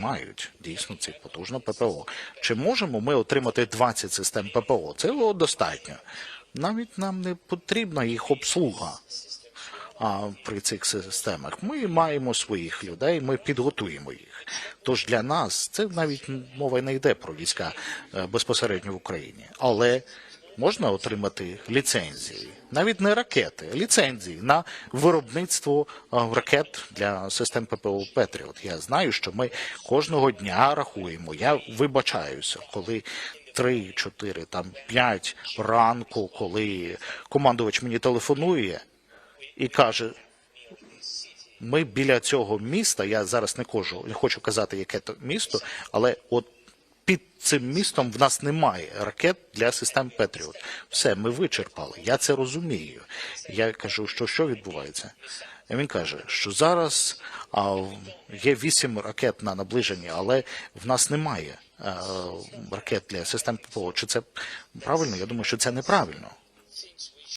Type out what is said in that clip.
мають дійсно ці потужно ППО. Чи можемо ми отримати 20 систем ППО? Цього достатньо. Навіть нам не потрібна їх обслуга. А при цих системах ми маємо своїх людей, ми підготуємо їх. Тож для нас це навіть мова не йде про війська е, безпосередньо в Україні, але можна отримати ліцензії, навіть не ракети, ліцензії на виробництво е, ракет для систем ППО Петріот. Я знаю, що ми кожного дня рахуємо. Я вибачаюся, коли. Три, чотири, там п'ять ранку, коли командувач мені телефонує і каже: ми біля цього міста, я зараз не кажу, не хочу казати, яке то місто, але от під цим містом в нас немає ракет для систем Петріот. Все, ми вичерпали. Я це розумію. Я кажу, що що відбувається? І він каже, що зараз а, є вісім ракет на наближенні, але в нас немає а, ракет для систем ППО. Чи це правильно? Я думаю, що це неправильно.